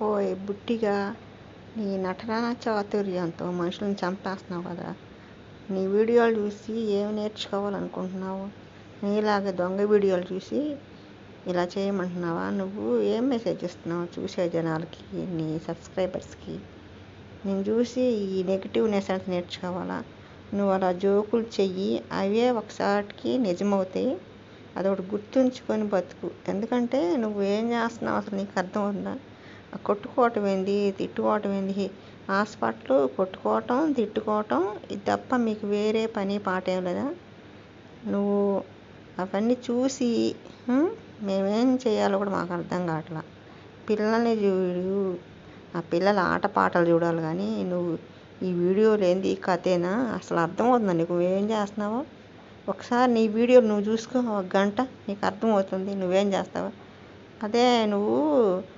ఓయ్ బుట్టిగా నీ నటనా చాతుర్యంతో మనుషులను చంపేస్తున్నావు కదా. నీ వీడియోలు చూసి ఏం నేర్చుకోవాలనుకుంటున్నావు? నీలాగా దొంగ వీడియోలు చూసి ఇలా చేయమంటున్నావా? నువ్వు ఏం మెసేజ్ ఇస్తున్నావు చూసే జనాలకి నీ సబ్స్క్రైబర్స్కి నేను చూసి ఈ నెగిటివ్నెస్ నెసన్స్ నేర్చుకోవాలా? నువ్వు అలా జోకులు చెయ్యి అవే ఒకసారికి నిజమవుతాయి. అదొకటి గుర్తుంచుకొని బతుకు. ఎందుకంటే నువ్వు ఏం చేస్తున్నావు అసలు నీకు అర్థం ఉందా? కొట్టుకోవటం ఏంది తిట్టుకోవటం ఏంది హాస్పిటల్ కొట్టుకోవటం తిట్టుకోవటం ఇది తప్ప మీకు వేరే పని పాట ఏం లేదా? నువ్వు అవన్నీ చూసి మేమేం చేయాలో కూడా మాకు అర్థం కావట్లా. పిల్లల్ని చూడు. ఆ పిల్లల ఆటపాటలు చూడాలి కానీ నువ్వు ఈ వీడియోలు ఏంది? కథేనా? అసలు అర్థమవుతుందా నీకు? ఏం చేస్తున్నావో? ఒకసారి నీ వీడియోలు నువ్వు చూసుకో. ఒక గంట నీకు అర్థమవుతుంది నువ్వేం చేస్తావో. అదే నువ్వు